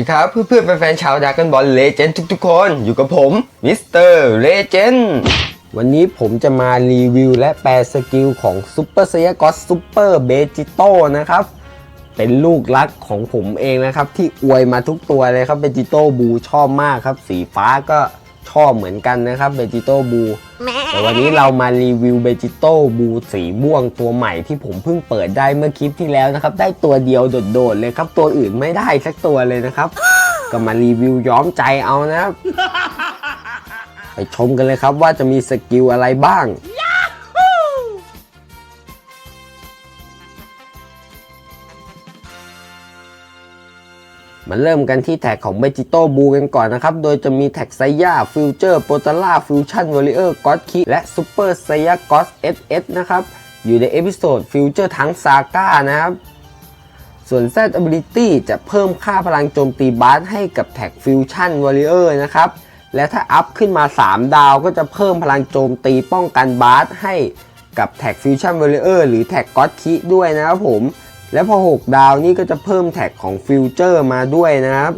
ดีครับเพื่อนๆแฟนๆชาวดากันบอลเลเจนด์ทุกๆคนอยู่กับผมมิสเตอร์เลเจนด์วันนี้ผมจะมารีวิวและแปลสกิลของซูเปอร์เซียกอสซูเปอร์เบจิโตนะครับ เป็นลูกรักของผมเองนะครับ ที่อวยมาทุกตัวเลยครับเบจิโตบูชอบมากครับ สีฟ้าก็ ชอบเหมือนกันนะครับเบจิโตบูแต่วันนี้เรามารีวิวเบจิโต้บูสีม่วงตัวใหม่ที่ผมเพิ่งเปิดได้เมื่อคลิปที่แล้วนะครับ ได้ตัวเดียวโดดๆเลยครับ ตัวอื่นไม่ได้สักตัวเลยนะครับ ก็มารีวิวย้อมใจเอานะครับ ไปชมกันเลยครับว่าจะมีสกิลอะไรบ้าง มาเริ่มกันที่แท็กของเบจิโต้บูกันก่อนนะครับ โดยจะมีแท็กไซย่าฟิวเจอร์โปรตาร่าฟิวชั่นวอริเออร์ก็อตคิและซูเปอร์ไซย่าก็อตเอสเอสนะครับ อยู่ในเอพิโซดฟิวเจอร์ทั้งซาก้านะครับ ส่วน Z Ability จะเพิ่มค่าพลังโจมตีบาสให้กับแท็กฟิวชั่นวอริเออร์นะครับ และถ้าอัพขึ้นมา 3 ดาวก็จะเพิ่มพลังโจมตีป้องกันบาสให้กับแท็กฟิวชั่นวอริเออร์หรือแท็กก็อตคิด้วยนะครับผม และพอ 6 ดาวนี่ก็จะเพิ่มแท็กของฟิวเจอร์มาด้วยนะครับ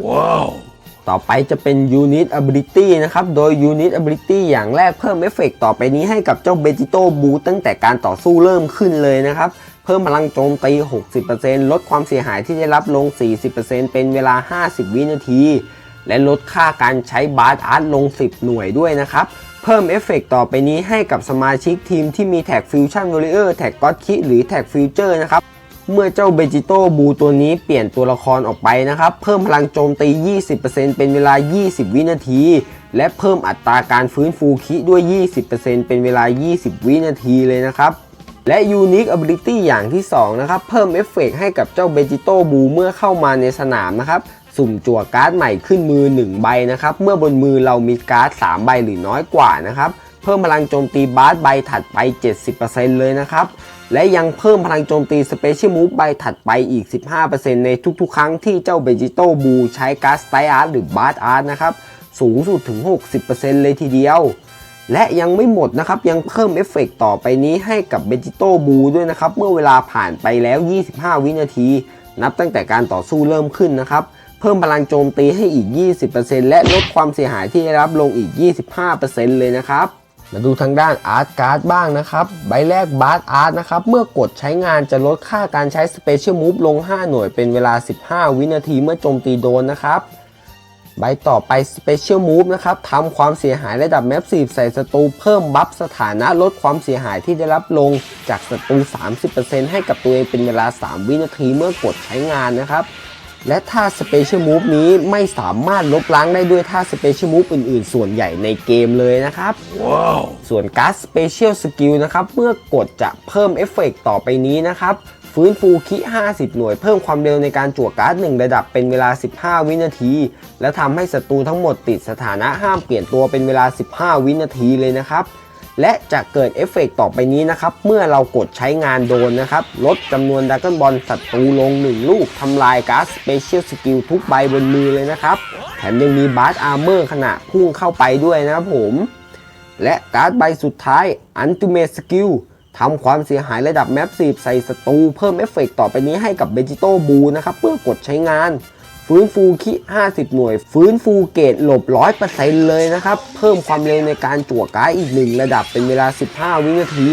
ต่อไปจะเป็น Unit Ability นะครับ โดย Unit Ability อย่างแรกเพิ่มเอฟเฟกต่อไปนี้ให้กับเจ้าเบจิโต้บูตั้งแต่การต่อสู้เริ่มขึ้นเลยนะครับ เพิ่มพลังโจมตี 60%ลดความเสียหายที่ได้รับลง 40%เป็นเวลา 50 วินาที และลดค่าการใช้บาร์อาร์ตลง 10 หน่วยด้วยนะครับ เพิ่มเอฟเฟกต่อไปนี้ให้กับสมาชิกทีมที่มีแท็กฟิวชั่นวอริเออร์แท็กก็อตคิหรือแท็กฟิวเจอร์นะครับ เมื่อเจ้าเบจิโต้บูตัวนี้เปลี่ยนตัวละครออกไปนะครับ เพิ่มพลังโจมตี 20%เป็นเวลา 20 วินาที และเพิ่มอัตราการฟื้นฟูคิด้วย 20%เป็นเวลา 20 วินาทีเลยนะครับ และ Unique Ability อย่างที่ 2 นะครับ เพิ่มเอฟเฟกให้กับเจ้าเบจิโต้บูเมื่อเข้ามาในสนามนะครับ สุ่มจั่วการ์ดใหม่ขึ้นมือ 1 ใบนะครับ เมื่อบนมือเรามีการ์ด 3 ใบหรือน้อยกว่านะครับ เพิ่มพลังโจมตีบาสใบถัดไป 70%เลยนะครับ และยังเพิ่มพลังโจมตีสเปเชียลมูฟใบถัดไปอีก 15%ในทุกๆ ครั้งที่เจ้าเบจิโต้บูใช้การ์ดสไตอาร์ตหรือบาสอาร์ตนะครับ สูงสุดถึง 60%เลยทีเดียว และยังไม่หมดนะครับ ยังเพิ่มเอฟเฟกต์ต่อไปนี้ให้กับเบจิโต้บูด้วยนะครับ เมื่อเวลาผ่านไปแล้ว 25 วินาที นับตั้งแต่การต่อสู้เริ่มขึ้นนะครับ เพิ่มพลังโจมตีให้อีก 20%และลดความเสียหายที่ได้รับลงอีก 25%เลยนะครับ มาดูทางด้านอาร์ตการ์ดบ้างนะครับ ใบแรกบาร์อาร์ตนะครับ เมื่อกดใช้งานจะลดค่าการใช้สเปเชียลมูฟลง 5 หน่วยเป็นเวลา 15 วินาทีเมื่อโจมตีโดนนะครับ ใบต่อไป Special Move นะครับทำความเสียหายระดับแมปซีใส่ศัตรูเพิ่มบัฟสถานะลดความเสียหายที่ได้รับลงจากศัตรู 30%ให้กับตัวเองเป็นเวลา 3 วินาทีเมื่อกดใช้งานนะครับ และท่า Special Move นี้ไม่สามารถลบล้างได้ด้วยท่า Special Move อื่นๆ ส่วนใหญ่ในเกมเลยนะครับส่วนการ์ด Special Skill นะครับ เมื่อกดจะเพิ่มเอฟเฟกต์ต่อไปนี้นะครับฟื้นฟูคิ 50 หน่วยเพิ่มความเร็วในการจั่วการ์ด 1 ระดับเป็นเวลา 15 วินาที และทำให้ศัตรูทั้งหมดติดสถานะห้ามเปลี่ยนตัวเป็นเวลา 15 วินาทีเลยนะครับ และจะเกิดเอฟเฟกต์ต่อไปนี้นะครับ เมื่อเรากดใช้งานโดนนะครับ ลดจำนวนดักเกิลบอลศัตรูลง 1 ลูกทำลายการ์ดสเปเชียลสกิลทุกใบบนมือเลยนะครับ แถมยังมีบาร์อาร์เมอร์ขณะพุ่งเข้าไปด้วยนะครับผม และการ์ดใบสุดท้าย Ultimate Skill ทำความเสียหายระดับแมปซีฟใส่ศัตรูเพิ่มเอฟเฟกต์ต่อไปนี้ให้กับเบจิโตบูนะครับเมื่อกดใช้งาน ฟื้นฟูคิ 50 หน่วย ฟื้นฟูเกตหลบ 100%เลยนะครับ เพิ่มความเร็วในการจั่วการ์ดอีกหนึ่งระดับเป็นเวลา 15 วินาที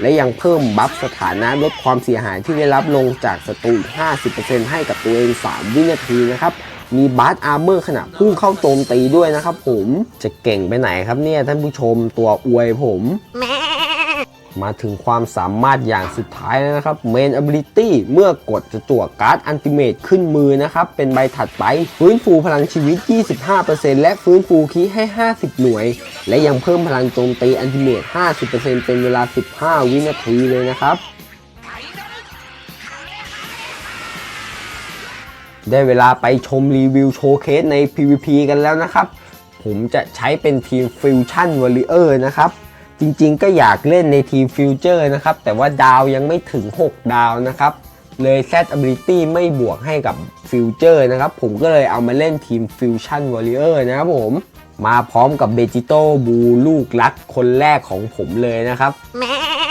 และยังเพิ่มบัฟสถานะลดความเสียหายที่ได้รับลงจากศัตรูอีก50%ให้กับตัวเอง 3 วินาทีนะครับมีบาร์อาร์เมอร์ขณะพุ่งเข้าโจมตีด้วยนะครับผมจะเก่งไปไหนครับเนี่ยท่านผู้ชมตัวอวยผมม มาถึงความสามารถอย่างสุดท้ายแล้วนะครับ Main Ability เมื่อกดจะจั่วการ์ดอันติเมตขึ้นมือนะครับ เป็นใบถัดไป ฟื้นฟูพลังชีวิต 25%และฟื้นฟูคีให้ 50 หน่วย และยังเพิ่มพลังโจมตีอันติเมต50%เป็นเวลา 15 วินาทีเลยนะครับได้เวลาไปชมรีวิวโชว์เคสใน PVP กันแล้วนะครับ ผมจะใช้เป็นทีม Fusion Warrior นะครับ จริงๆ ก็อยากเล่นในทีม Future นะครับ แต่ว่าดาวยังไม่ถึง 6 ดาวนะครับ เลย Z Ability ไม่บวกให้กับ Future นะครับ ผมก็เลยเอามาเล่นทีม Fusion Warrior นะครับผม มาพร้อมกับเบจิโต้บูลูกรักคนแรกของผมเลยนะครับ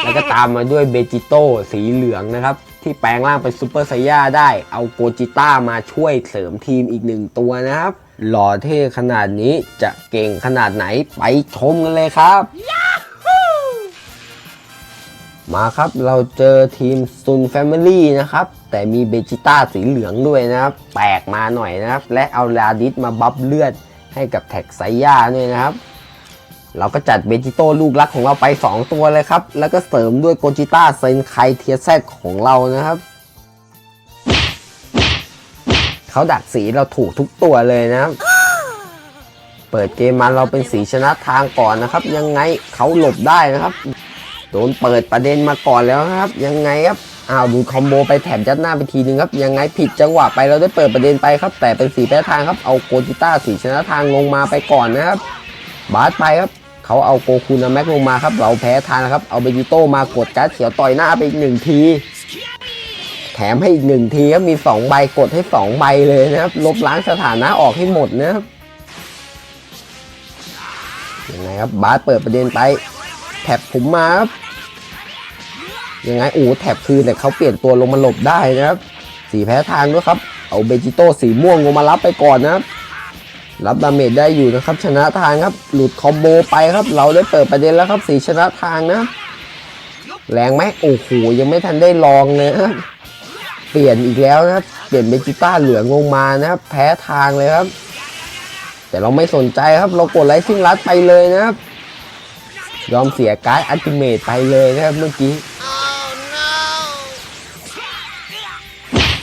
แล้วก็ตามมาด้วยเบจิโต้สีเหลืองนะครับ ที่แปลงร่างเป็นซูเปอร์ไซย่าได้ เอาโกจิต้ามาช่วยเสริมทีมอีกหนึ่งตัวนะครับ หล่อเท่ขนาดนี้จะเก่งขนาดไหนไปชมกันเลยครับ มาครับเราเจอทีมซุนแฟมิลี่นะครับ แต่มีเบจิต้าสีเหลืองด้วยนะครับ แปลกมาหน่อยนะครับ และเอาลาดิสมาบัฟเลือดให้กับแท็กไซย่าด้วยนะครับ เราก็จัดเบจิโต้ลูกรักของเราไป 2 ตัวเลยครับ แล้วก็เสริมด้วยโกจิต้าเซนไคเทียแซดของเรานะครับ เขาดักสีเราถูกทุกตัวเลยนะครับเปิดเกมมาเราเป็นสีชนะทางก่อนนะครับ ยังไงเขาหลบได้นะครับ โดนเปิดประเด็นมาก่อนแล้วครับ ยังไงครับอ้าวดูคอมโบไปแถมยัดหน้าไปทีนึงครับ ยังไงผิดจังหวะไปเราได้เปิดประเด็นไปครับ แต่เป็นสีแพ้ทางครับเอาโกจิต้าสีชนะทางลงมาไปก่อนนะครับ บาสไปครับเขาเอาโกคูนาแม็กลงมาครับ เราแพ้ทางครับเอาเบจิโต้มากดการ์ดเขียวต่อยหน้าไปอีกหนึ่งที แถมให้อีกหนึ่งทีครับมีสองใบกดให้สองใบเลยนะครับลบล้างสถานะออกให้หมดนะครับยังไงครับบาสเปิดประเด็นไป แท็บผมมาครับยังไงโอ้แท็บคือแต่เขาเปลี่ยนตัวลงมาหลบได้นะครับสีแพ้ทางด้วยครับ เอาเบจิโต้สีม่วงลงมารับไปก่อนนะครับ รับดาเมจได้อยู่นะครับ ชนะทางครับ หลุดคอมโบไปครับ เราได้เปิดประเด็นแล้วครับ สีชนะทางนะ แรงไหมโอ้โหยังไม่ทันได้ลองเลยครับเปลี่ยนอีกแล้วนะครับ เปลี่ยนเบจิต้าเหลืองลงมานะครับ แพ้ทางเลยครับ แต่เราไม่สนใจครับ เรากดไลท์ซิ่งลัดไปเลยนะครับ ยอมเสียการ์ดอัลติเมทไปเลยนะครับเมื่อกี้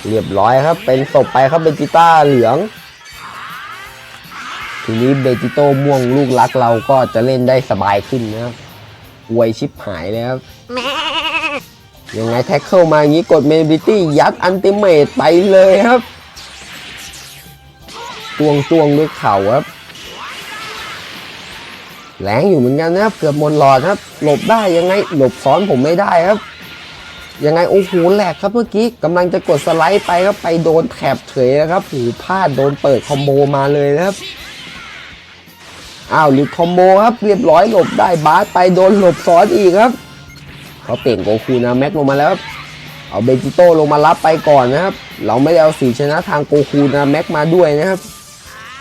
เรียบร้อยครับ เป็นศพไปครับเบจิต้าเหลือง ทีนี้เบจิโต้ม่วงลูกรักเราก็จะเล่นได้สบายขึ้นนะครับอวยชิปหายเลยครับยังไงแท็กเกิลมาอย่างนี้กดเมบิตี้ยัดอันติเมตไปเลยครับตวงตวงด้วยเข่าครับ แรงอยู่เหมือนกันนะครับ เกือบหมดหลอดครับ หลบได้ยังไงหลบซ้อนผมไม่ได้ครับ ยังไงโอ้โหแหลกครับเมื่อกี้กำลังจะกดสไลด์ไปครับไปโดนแถบเฉยนะครับหูพลาดโดนเปิดคอมโบมาเลยนะครับอ้าวหลุดคอมโบครับเรียบร้อยหลบได้บาสไปโดนหลบซ้อนอีกครับเขาเปลี่ยนโกคูนาแม็กลงมาแล้วครับเอาเบจิโต้ลงมารับไปก่อนนะครับ เราไม่ได้เอาสีชนะทางโกคูนาแม็กมาด้วยนะครับ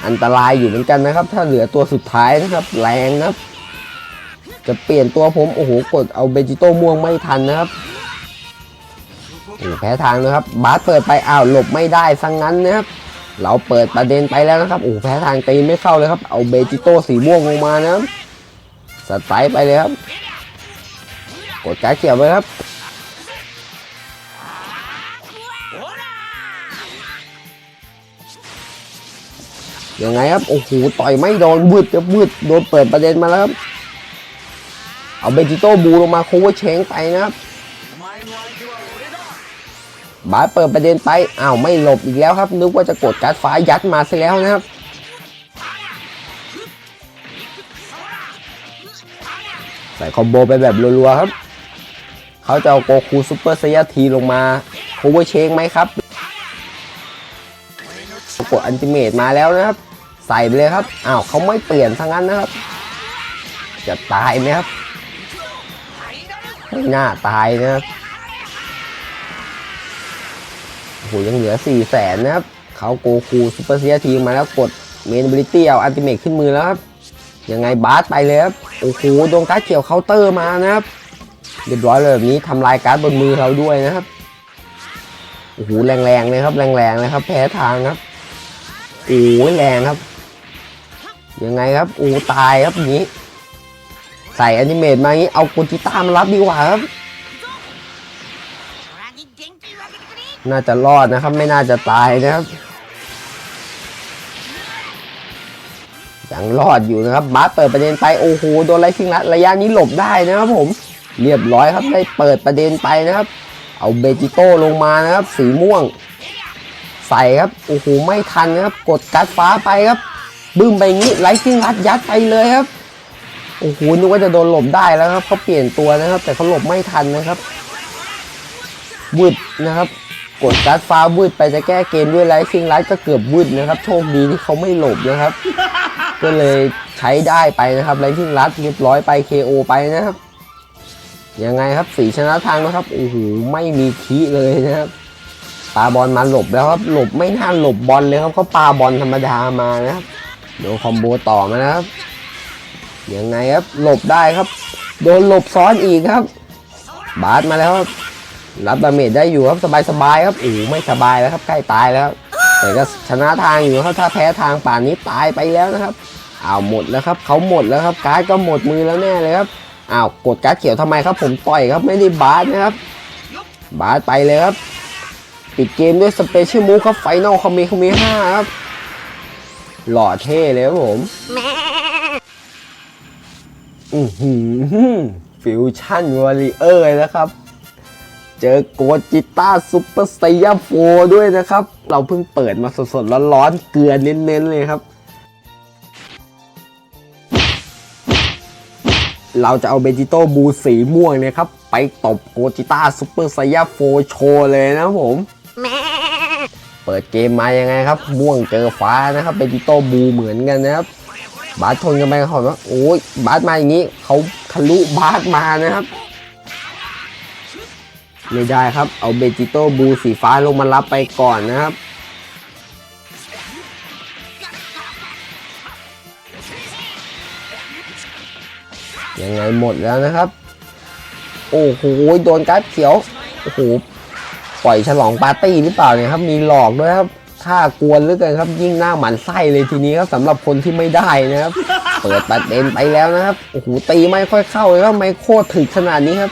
อันตรายอยู่เหมือนกันนะครับ ถ้าเหลือตัวสุดท้ายนะครับ แรงนะครับ จะเปลี่ยนตัวผมโอ้โหกดเอาเบจิโต้ม่วงไม่ทันนะครับโอ้แพ้ทางนะครับ บาสเปิดไปอ้าวหลบไม่ได้ซังงั้นนะครับ เราเปิดประเด็นไปแล้วนะครับโอ้แพ้ทางตีไม่เข้าเลยครับ เอาเบจิโต้สีม่วงลงมานะครับสไตล์ไปเลยครับ กดการเขียวไว้ครับ ยังไงครับโอ้โหต่อยไม่โดนวืดจะวืดโดนเปิดประเด็นมาแล้วครับเอาเบจิโต้บูลงมาโคเวอร์เชงไปนะครับบาสเปิดประเด็นไปอ้าวไม่หลบอีกแล้วครับ นึกว่าจะกดการ์ดฟ้ายัดมาซะแล้วนะครับใส่คอมโบไปแบบรัวๆครับ เขาจะเอาโกคูซูเปอร์ไซยาทีลงมาโคเวอร์เชงไหมครับกดอันติเมตมาแล้วนะครับ ใส่ไปเลยครับ อ้าวเขาไม่เปลี่ยนทั้งนั้นนะครับ จะตายไหมครับ ไม่น่าตายนะครับโอ้โหยังเหลือ4ี่แสนนะครับเขาโกคูซูเปอร์เซียทีมาแล้วกดเมนบริตี้เอาอันติเมตขึ้นมือแล้วครับ ยังไงบาสไปเลยครับ โอ้โหโดนการ์ดเขียวเคาน์เตอร์มานะครับเรียบร้อยเลยแบบนี้ทำลายการ์ดบนมือเราด้วยนะครับโอ้โหแรงๆเลยครับ แรงๆเลยครับ แพ้ทางครับโอ้ยแรงครับ ยังไงครับอ้ตายครับอย่างนี้ ใส่อนิเมตมาอย่างนี้เอาโกจิต้ามารับดีกว่าครับ น่าจะรอดนะครับ ไม่น่าจะตายนะครับยังรอดอยู่นะครับบาสเปิดประเด็นไปโอ้โหโดนไล่ชิงละระยะนี้หลบได้นะครับผมเรียบร้อยครับได้เปิดประเด็นไปนะครับ เอาเบจิโต้ลงมานะครับ สีม่วง ใส่ครับโอ้โหไม่ทันนะครับ กดการ์ดฟ้าไปครับ บึ้มไปงี้ไลท์ซิงรัดยัดไปเลยครับโอ้โหนึกว่าจะโดนหลบได้แล้วครับเขาเปลี่ยนตัวนะครับ แต่เขาหลบไม่ทันนะครับวืดนะครับ กดการ์ดฟ้าวืดไปจะแก้เกมด้วยไลท์ซิงรัดก็เกือบวืดนะครับ โชคดีที่เขาไม่หลบนะครับ ก็เลยใช้ได้ไปนะครับไลท์ซิงรัดเรียบร้อยไป KO ไปนะครับยังไงครับสีชนะทางนะครับโอ้โหไม่มีคีเลยนะครับปาบอลมาหลบแล้วครับหลบไม่น่าหลบบอลเลยครับเขาปาบอลธรรมดามานะครับ โดนคอมโบต่อมานะครับยังไงครับหลบได้ครับ โดนหลบซ้อนอีกครับ บาสมาแล้วครับรับดาเมจได้อยู่ครับสบายๆครับโอ้ไม่สบายแล้วครับใกล้ตายแล้ว แต่ก็ชนะทางอยู่ครับถ้าแพ้ทางป่านนี้ตายไปแล้วนะครับอ้าวหมดแล้วครับเขาหมดแล้วครับการ์ดก็หมดมือแล้วแน่เลยครับอ้าวกดการ์ดเขียวทำไมครับ ผมต่อยครับไม่ได้บาสนะครับ บาสไปเลยครับปิดเกมด้วยสเปเชียลมูฟครับไฟนอลคอมเมคอมเมห้าครับ หล่อเท่เลยครับผมอือหือฟิวชั่นวอริเออร์นะครับ เจอโกจิต้าซุปเปอร์สเตย์โฟด้วยนะครับ เราเพิ่งเปิดมาสดๆร้อนๆเกลือเน้นๆเลยครับ เราจะเอาเบจิโต้บูสีม่วงเนี่ยครับ ไปตบโกจิต้าซูเปอร์ไซยาโฟโชว์เลยนะครับผม เปิดเกมมายังไงครับม่วงเจอฟ้านะครับเบจิโต้บูเหมือนกันนะครับบาสชนกันไปเขาว่าโอ้ยบาสมาอย่างนี้เขาทะลุบาสมานะครับไม่ได้ครับ เอาเบจิโต้บูสีฟ้าลงมารับไปก่อนนะครับ ยังไงหมดแล้วนะครับ โอ้โหโดนการ์ดเขียว โอ้โห ปล่อยฉลองปาร์ตี้หรือเปล่าเนี่ยครับมีหลอกด้วยครับถ้ากวนเหลือเกินครับยิ่งหน้าหมันไส้เลยทีนี้ครับสำหรับคนที่ไม่ได้นะครับ เปิดประเด็นไปแล้วนะครับโอ้โหตีไม่ค่อยเข้าเลยครับไม่โคตรถึกขนาดนี้ครับ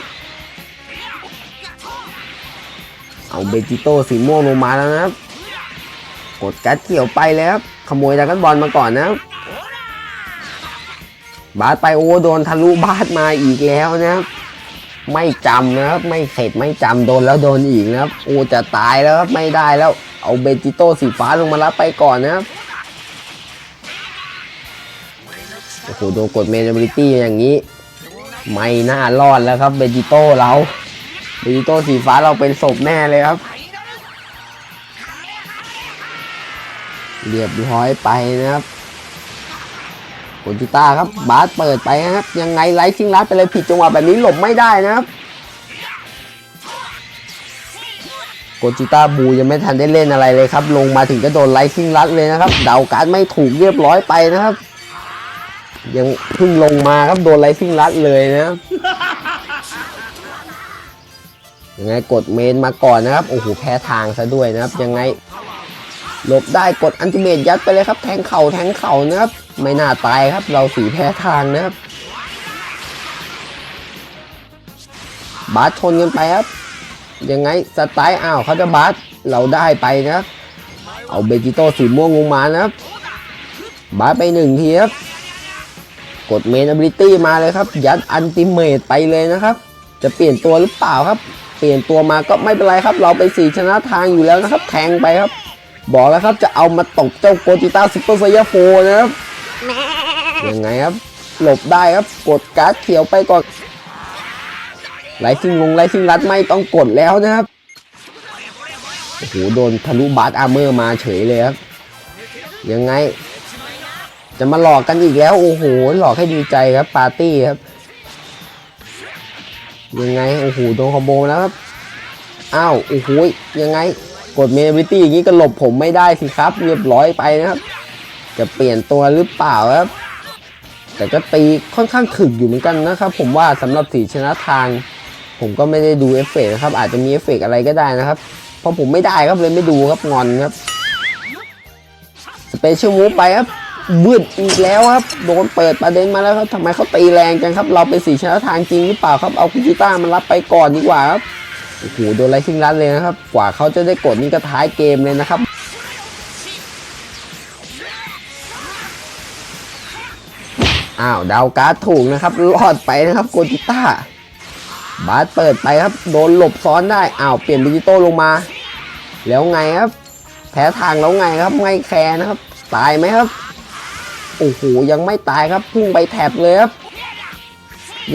เอาเบจิโต้สีม่วงลงมาแล้วนะครับ กดการ์ดเขียวไปแล้วครับขโมยดากันบอลมาก่อนนะครับบาสไปโอ้โดนทะลุบาสมาอีกแล้วนะครับ ไม่จำนะครับ ไม่เข็ดไม่จำโดนแล้วโดนอีกนะครับโอ้จะตายแล้วครับไม่ได้แล้ว เอาเบจิโต้สีฟ้าลงมารับไปก่อนนะครับโอ้โหโดนกดเมนเบลิตี้อย่างนี้ ไม่น่ารอดแล้วครับเบจิโต้เราเบจิโต้สีฟ้าเราเป็นศพแน่เลยครับ เรียบร้อยไปนะครับ โกจิต้าครับบาสเปิดไปครับ ยังไงไลท์ซิงลัดไปเลยผิดจังหวะแบบนี้หลบไม่ได้นะครับโกจิต้าบูยังไม่ทันได้เล่นอะไรเลยครับ ลงมาถึงก็โดนไลท์ซิงลัดเลยนะครับ เดาการไม่ถูกเรียบร้อยไปนะครับ ยังเพิ่งลงมาครับโดนไลท์ซิงลัดเลยนะยังไงกดเมนมาก่อนนะครับโอ้โหแพ้ทางซะด้วยนะครับ ยังไง หลบได้กดอันติเมตยัดไปเลยครับ แทงเข่าแทงเข่านะครับ ไม่น่าตายครับ เราสีแพ้ทางนะครับ บาสชนกันไปครับ ยังไงสไตล์อ้าวเขาจะบาสเราได้ไปนะครับ เอาเบจิโต้สีม่วงลงมานะครับ บาสไปหนึ่งทีครับ กดเมน a บิลิตี้มาเลยครับ ยัดอันติเมตไปเลยนะครับ จะเปลี่ยนตัวหรือเปล่าครับ เปลี่ยนตัวมาก็ไม่เป็นไรครับ เราไปสีชนะทางอยู่แล้วนะครับ แทงไปครับ บอกแล้วครับจะเอามาตกเจ้าโกจิต้าซุปเปอร์ไซยาโฟนะครับยังไงครับ หลบได้ครับกดการ์ดเขียวไปก่อนไลซิงลงไลซิงรัดไม่ต้องกดแล้วนะครับโอ้โหโดนทะลุบาร์อาร์เมอร์มาเฉยเลยครับยังไง จะมาหลอกกันอีกแล้วโอ้โหหลอกให้ดีใจครับปาร์ตี้ครับยังไงโอ้โหโดนคอมโบแล้วครับอ้าวโอ้โหยังไง กดเมนบิตี้อย่างนี้ก็หลบผมไม่ได้สิครับ เรียบร้อยไปนะครับ จะเปลี่ยนตัวหรือเปล่าครับ แต่ก็ตีค่อนข้างถึกอยู่เหมือนกันนะครับ ผมว่าสำหรับสีชนะทาง ผมก็ไม่ได้ดูเอฟเฟกต์นะครับ อาจจะมีเอฟเฟกต์อะไรก็ได้นะครับเพราะผมไม่ได้ครับเลยไม่ดูครับงอนครับสเปเชียลมูฟไปครับบืดอีกแล้วครับโดนเปิดประเด็นมาแล้วครับทำไมเขาตีแรงกันครับ เราเป็นสีชนะทางจริงหรือเปล่าครับเอาคุจิต้ามันรับไปก่อนดีกว่าครับ โอ้โหโดนไลซิงรันเลยนะครับ กว่าเขาจะได้กดนี่ก็ท้ายเกมเลยนะครับอ้าวดาวการ์ดถูกนะครับรอดไปนะครับโกจิต้าบาสเปิดไปครับโดนหลบซ้อนได้อ้าวเปลี่ยนดิจิโตลงมา แล้วไงครับ แพ้ทางแล้วไงครับไม่แคร์นะครับ ตายไหมครับโอ้โหยังไม่ตายครับพุ่งไปแถบเลยครับ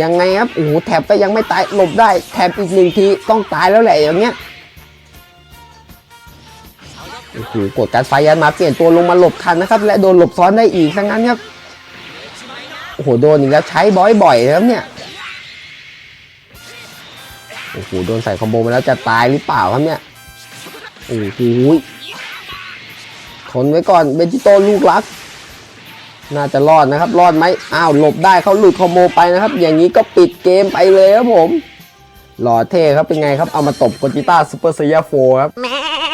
ยังไงครับโอ้โหแถบก็ยังไม่ตายหลบได้แถบอีกหนึ่งทีต้องตายแล้วแหละอย่างเงี้ยโอ้โหกดการไฟยันมาเปลี่ยนตัวลงมาหลบทันนะครับ และโดนหลบซ้อนได้อีกทั้งนั้นครับโอ้โหโดนอีกแล้วใช้บ่อยๆนะครับเนี่ยโอ้โหโดนใส่คอมโบมาแล้วจะตายหรือเปล่าครับเนี่ยโอ้โหทนไว้ก่อนเบจิโตลูกรัก น่าจะรอดนะครับ รอดไหมอ้าวหลบได้เขาหลุดคอมโบไปนะครับ อย่างนี้ก็ปิดเกมไปเลยครับผม หล่อเท่ครับเป็นไงครับเอามาตบโกจิต้าซูเปอร์ไซยาโฟครับ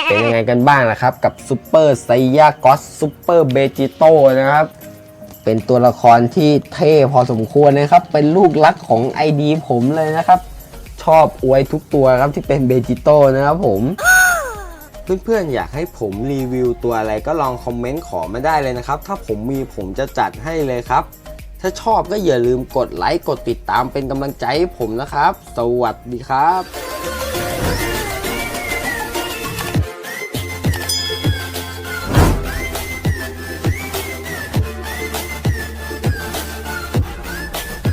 เป็นยังไงกันบ้างนะครับกับซูเปอร์ไซยากอสซูเปอร์เบจิโต้นะครับเป็นตัวละครที่เท่พอสมควรนะครับ เป็นลูกรักของ ID ผมเลยนะครับ ชอบอวยทุกตัวครับที่เป็นเบจิโต้นะครับผม เพื่อนๆอยากให้ผมรีวิวตัวอะไรก็ลองคอมเมนต์ขอมาได้เลยนะครับ ถ้าผมมีผมจะจัดให้เลยครับ ถ้าชอบก็อย่าลืมกดไลค์กดติดตามเป็นกำลังใจให้ผมนะครับ สวัสดีครับ